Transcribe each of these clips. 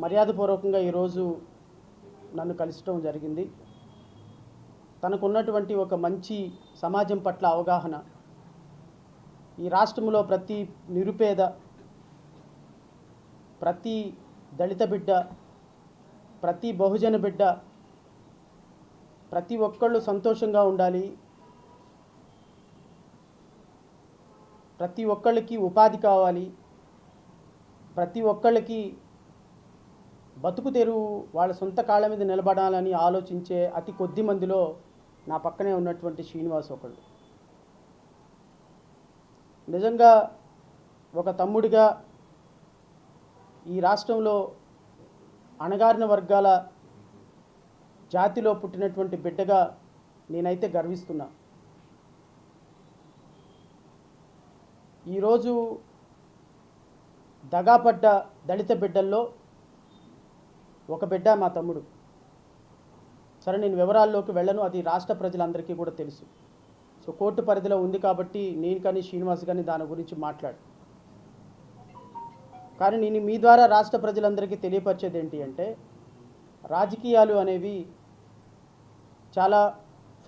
మర్యాదపూర్వకంగా ఈరోజు నన్ను కలుసటం జరిగింది. తనకున్నటువంటి ఒక మంచి సమాజం పట్ల అవగాహన ఈ రాష్ట్రంలో ప్రతి నిరుపేద ప్రతి దళిత బిడ్డ ప్రతి బహుజన బిడ్డ ప్రతి ఒక్కళ్ళు సంతోషంగా ఉండాలి. ప్రతి ఒక్కళ్ళకి ఉపాధి కావాలి. ప్రతి ఒక్కళ్ళకి బతుకు తెరువు వాళ్ళ సొంత కాళ్ళ మీద నిలబడాలని ఆలోచించే అతి కొద్ది మందిలో నా పక్కనే ఉన్నటువంటి శ్రీనివాస్ ఒకళ్ళు నిజంగా ఒక తమ్ముడిగా ఈ రాష్ట్రంలో అణగారిన వర్గాల జాతిలో పుట్టినటువంటి బిడ్డగా నేనైతే గర్విస్తున్నా. ఈరోజు దగాపడ్డ దళిత బిడ్డల్లో ఒక బిడ్డ మా తమ్ముడు. సరే నేను వివరాల్లోకి వెళ్ళను. అది రాష్ట్ర ప్రజలందరికీ కూడా తెలుసు. సో కోర్టు పరిధిలో ఉంది కాబట్టి నేను కానీ శ్రీనివాస్ కానీ దాని గురించి మాట్లాడు. కానీ నేను మీ ద్వారా రాష్ట్ర ప్రజలందరికీ తెలియపరిచేది ఏంటి అంటే రాజకీయాలు అనేవి చాలా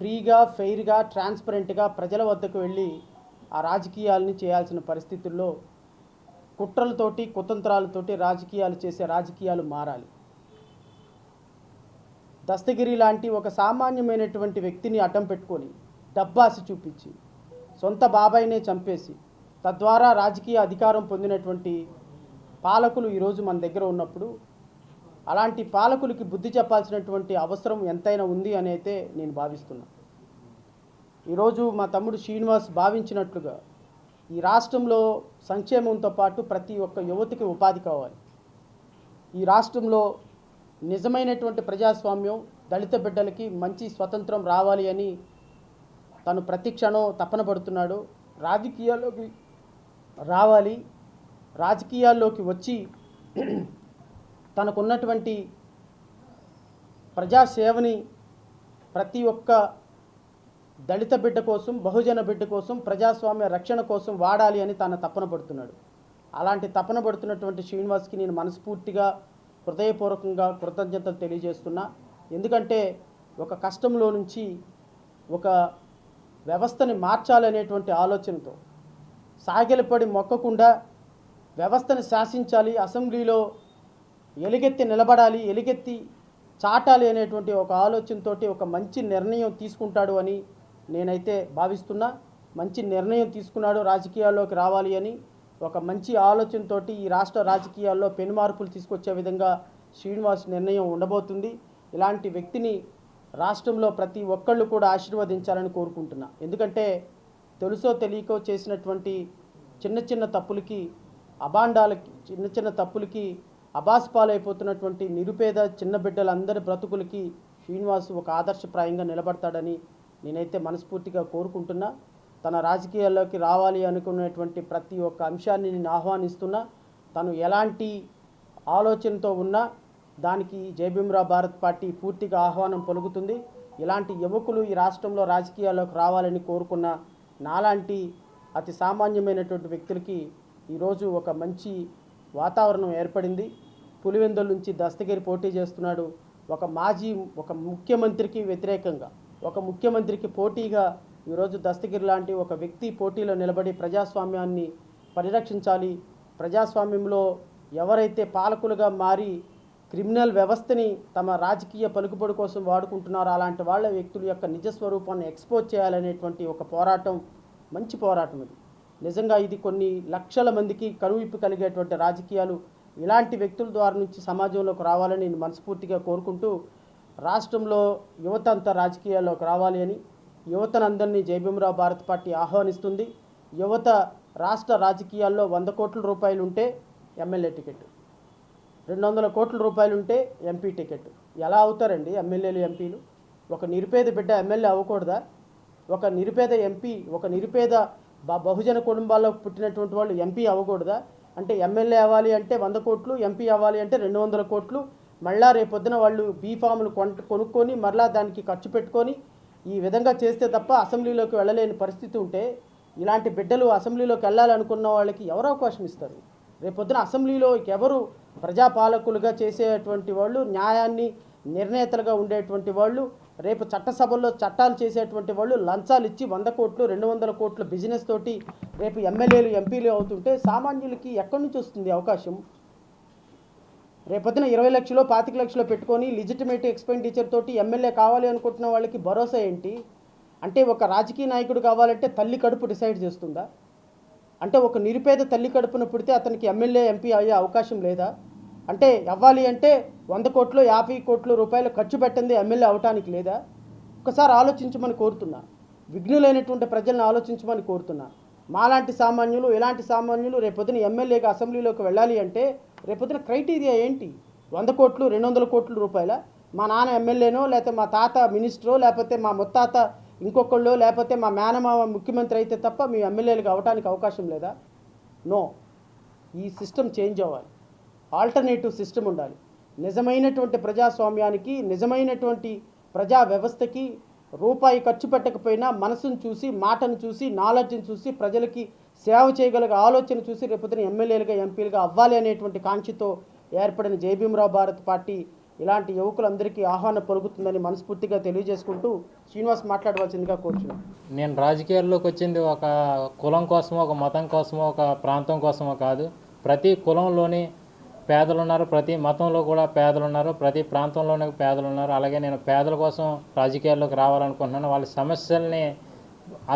ఫ్రీగా ఫెయిర్గా ట్రాన్స్పరెంట్గా ప్రజల వద్దకు వెళ్ళి ఆ రాజకీయాలని చేయాల్సిన పరిస్థితుల్లో కుట్రలతోటి కుతంత్రాలతోటి రాజకీయాలు చేసే రాజకీయాలు మారాలి. దస్తగిరి లాంటి ఒక సామాన్యమైనటువంటి వ్యక్తిని అడ్డం పెట్టుకొని డబ్బాసి చూపించి సొంత బాబాయినే చంపేసి తద్వారా రాజకీయ అధికారం పొందినటువంటి పాలకులు ఈరోజు మన దగ్గర ఉన్నప్పుడు అలాంటి పాలకులకి బుద్ధి చెప్పాల్సినటువంటి అవసరం ఎంతైనా ఉంది అని అయితే నేను భావిస్తున్నా. ఈరోజు మా తమ్ముడు శ్రీనివాస్ భావించినట్లుగా ఈ రాష్ట్రంలో సంక్షేమంతో పాటు ప్రతి ఒక్క యువతికి ఉపాధి కావాలి. ఈ రాష్ట్రంలో నిజమైనటువంటి ప్రజాస్వామ్యం దళిత బిడ్డలకి మంచి స్వతంత్రం రావాలి అని తను ప్రతి క్షణం తపన పడుతున్నాడు. రాజకీయాల్లోకి రావాలి. రాజకీయాల్లోకి వచ్చి తనకున్నటువంటి ప్రజాసేవని ప్రతి ఒక్క దళిత బిడ్డ కోసం బహుజన బిడ్డ కోసం ప్రజాస్వామ్య రక్షణ కోసం వాడాలి అని తన తపన పడుతున్నాడు. అలాంటి తపన పడుతున్నటువంటి శ్రీనివాస్కి నేను మనస్ఫూర్తిగా హృదయపూర్వకంగా కృతజ్ఞతలు తెలియజేస్తున్నా. ఎందుకంటే ఒక కష్టంలో నుంచి ఒక వ్యవస్థని మార్చాలనేటువంటి ఆలోచనతో సాగిలపడి మొక్కకుండా వ్యవస్థని శాసించాలి అసెంబ్లీలో ఎలుగెత్తి నిలబడాలి ఎలుగెత్తి చాటాలి అనేటువంటి ఒక ఆలోచనతోటి ఒక మంచి నిర్ణయం తీసుకుంటాడు అని నేనైతే భావిస్తున్నా. మంచి నిర్ణయం తీసుకున్నాడు రాజకీయాల్లోకి రావాలి అని ఒక మంచి ఆలోచనతోటి ఈ రాష్ట్ర రాజకీయాల్లో పెనుమార్పులు తీసుకొచ్చే విధంగా శ్రీనివాస్ నిర్ణయం ఉండబోతుంది. ఇలాంటి వ్యక్తిని రాష్ట్రంలో ప్రతి ఒక్కళ్ళు కూడా ఆశీర్వదించాలని కోరుకుంటున్నా. ఎందుకంటే తెలుసో తెలియకో చేసినటువంటి చిన్న చిన్న తప్పులకి అబాండాలకి చిన్న చిన్న తప్పులకి అబాస్పాలైపోతున్నటువంటి నిరుపేద చిన్న బిడ్డలందరి బ్రతుకులకి శ్రీనివాస్ ఒక ఆదర్శప్రాయంగా నిలబడతాడని నేనైతే మనస్ఫూర్తిగా కోరుకుంటున్నా. తన రాజకీయాల్లోకి రావాలి అనుకునేటువంటి ప్రతి ఒక్క అంశాన్ని నేను ఆహ్వానిస్తున్నా. తను ఎలాంటి ఆలోచనతో ఉన్నా దానికి జయభీమ్రా భారత్ పార్టీ పూర్తిగా ఆహ్వానం పలుకుతుంది. ఇలాంటి యువకులు ఈ రాష్ట్రంలో రాజకీయాల్లోకి రావాలని కోరుకున్న నాలాంటి అతి సామాన్యమైనటువంటి వ్యక్తులకి ఈరోజు ఒక మంచి వాతావరణం ఏర్పడింది. పులివెందుల నుంచి దస్తగిరి పోటీ చేస్తున్నాడు. ఒక మాజీ ఒక ముఖ్యమంత్రికి వ్యతిరేకంగా ఒక ముఖ్యమంత్రికి పోటీగా ఈరోజు దస్తగిరి లాంటి ఒక వ్యక్తి పోటీలో నిలబడి ప్రజాస్వామ్యాన్ని పరిరక్షించాలి. ప్రజాస్వామ్యంలో ఎవరైతే పాలకులుగా మారి క్రిమినల్ వ్యవస్థని తమ రాజకీయ పలుకుబడి కోసం వాడుకుంటున్నారో అలాంటి వాళ్ళ వ్యక్తుల యొక్క నిజ స్వరూపాన్ని ఎక్స్పోజ్ చేయాలనేటువంటి ఒక పోరాటం మంచి పోరాటం ఇది. నిజంగా ఇది కొన్ని లక్షల మందికి కనువిప్పు కలిగేటువంటి రాజకీయాలు ఇలాంటి వ్యక్తుల ద్వారా నుంచి సమాజంలోకి రావాలని నేను మనస్ఫూర్తిగా కోరుకుంటూ రాష్ట్రంలో యువత అంతా రాజకీయాల్లోకి రావాలి అని యువతనందరినీ జయభీమరావు భారత్ పార్టీ ఆహ్వానిస్తుంది. యువత రాష్ట్ర రాజకీయాల్లో వంద కోట్ల రూపాయలు ఉంటే ఎమ్మెల్యే టికెట్. రెండు వందల కోట్ల రూపాయలు ఉంటే ఎంపీ టికెట్. ఎలా అవుతారండి ఎమ్మెల్యేలు ఎంపీలు? ఒక నిరుపేద బిడ్డ ఎమ్మెల్యే అవ్వకూడదా? ఒక నిరుపేద ఎంపీ ఒక నిరుపేద బహుజన కుటుంబాల్లో పుట్టినటువంటి వాళ్ళు ఎంపీ అవ్వకూడదా? అంటే ఎమ్మెల్యే అవ్వాలి అంటే వంద కోట్లు ఎంపీ అవ్వాలి అంటే రెండు వందల కోట్లు. మళ్ళా రేపొద్దున వాళ్ళు బీఫాములు కొంట కొనుక్కొని మరలా దానికి ఖర్చు పెట్టుకొని ఈ విధంగా చేస్తే తప్ప అసెంబ్లీలోకి వెళ్ళలేని పరిస్థితి ఉంటే ఇలాంటి బిడ్డలు అసెంబ్లీలోకి వెళ్ళాలనుకున్న వాళ్ళకి ఎవరు అవకాశం ఇస్తారు? రేపొద్దున అసెంబ్లీలో ఎవరు ప్రజాపాలకులుగా చేసేటువంటి వాళ్ళు న్యాయాన్ని నిర్ణేతలుగా ఉండేటువంటి వాళ్ళు రేపు చట్టసభల్లో చట్టాలు చేసేటువంటి వాళ్ళు లంచాలు ఇచ్చి వంద కోట్లు రెండు వందల కోట్ల బిజినెస్ తోటి రేపు ఎమ్మెల్యేలు ఎంపీలు అవుతుంటే సామాన్యులకి ఎక్కడి నుంచి వస్తుంది అవకాశం? రేపొద్దున ఇరవై లక్షలు పాతిక లక్షలు పెట్టుకొని లిజిటిమేట్ ఎక్స్పెండిచర్ తోటి ఎమ్మెల్యే కావాలి అనుకుంటున్న వాళ్ళకి భరోసా ఏంటి? అంటే ఒక రాజకీయ నాయకుడు కావాలంటే తల్లి కడుపు డిసైడ్ చేస్తుందా? అంటే ఒక నిరుపేద తల్లి కడుపున పుడితే అతనికి ఎమ్మెల్యే ఎంపీ అయ్యే అవకాశం లేదా? అంటే అవ్వాలి అంటే వంద కోట్లు యాభై కోట్ల రూపాయలు ఖర్చు పెట్టింది ఎమ్మెల్యే అవటానికి లేదా? ఒకసారి ఆలోచించమని కోరుతున్నా. విఘ్నులైనటువంటి ప్రజలను ఆలోచించమని కోరుతున్నా. మాలాంటి సామాన్యులు ఇలాంటి సామాన్యులు రేపొద్దున ఎమ్మెల్యేగా అసెంబ్లీలోకి వెళ్ళాలి అంటే రేపొద్దున క్రైటీరియా ఏంటి? వంద కోట్లు రెండు వందల కోట్ల రూపాయల? మా నాన్న ఎమ్మెల్యేనో లేకపోతే మా తాత మినిస్టరో లేకపోతే మా ముత్తాత ఇంకొకళ్ళు లేకపోతే మా మేనమామ ముఖ్యమంత్రి అయితే తప్ప మీ ఎమ్మెల్యేలు అవ్వటానికి అవకాశం లేదా? నో. ఈ సిస్టమ్ చేంజ్ అవ్వాలి. ఆల్టర్నేటివ్ సిస్టమ్ ఉండాలి. నిజమైనటువంటి ప్రజాస్వామ్యానికి నిజమైనటువంటి ప్రజా వ్యవస్థకి రూపాయి ఖర్చు పెట్టకపోయినా మనసును చూసి మాటను చూసి నాలెడ్జ్ని చూసి ప్రజలకి సేవ చేయగలిగే ఆలోచన చూసి రేపొద్దున ఎమ్మెల్యేలుగా ఎంపీలుగా అవ్వాలి అనేటువంటి కాంక్షతో ఏర్పడిన జయభీమరావు భారత్ పార్టీ ఇలాంటి యువకులందరికీ ఆహ్వానం పలుకుతుందని మనస్ఫూర్తిగా తెలియజేసుకుంటూ శ్రీనివాస్ మాట్లాడవలసిందిగా కోరుచున్నాను నేను రాజకీయాల్లోకి వచ్చింది ఒక కులం కోసమో ఒక మతం కోసమో ఒక ప్రాంతం కోసమో కాదు. ప్రతి కులంలోని పేదలు ఉన్నారు ప్రతి మతంలో కూడా పేదలు ఉన్నారు ప్రతి ప్రాంతంలోనే పేదలు ఉన్నారు. అలాగే నేను పేదల కోసం రాజకీయాల్లోకి రావాలనుకుంటున్నాను. వాళ్ళ సమస్యల్ని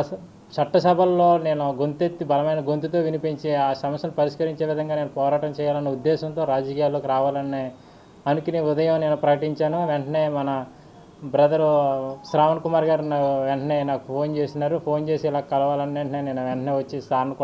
అస చట్టసభల్లో నేను గొంతెత్తి బలమైన గొంతుతో వినిపించి ఆ సమస్యను పరిష్కరించే విధంగా నేను పోరాటం చేయాలన్న ఉద్దేశంతో రాజకీయాల్లోకి రావాలని అనుకుని ఉదయం నేను ప్రకటించాను. వెంటనే మన బ్రదరు శ్రావణ్ కుమార్ గారు వెంటనే నాకు ఫోన్ చేసినారు. ఫోన్ చేసి ఇలా కలవాలని వెంటనే నేను వెంటనే వచ్చి సార్ను కూడా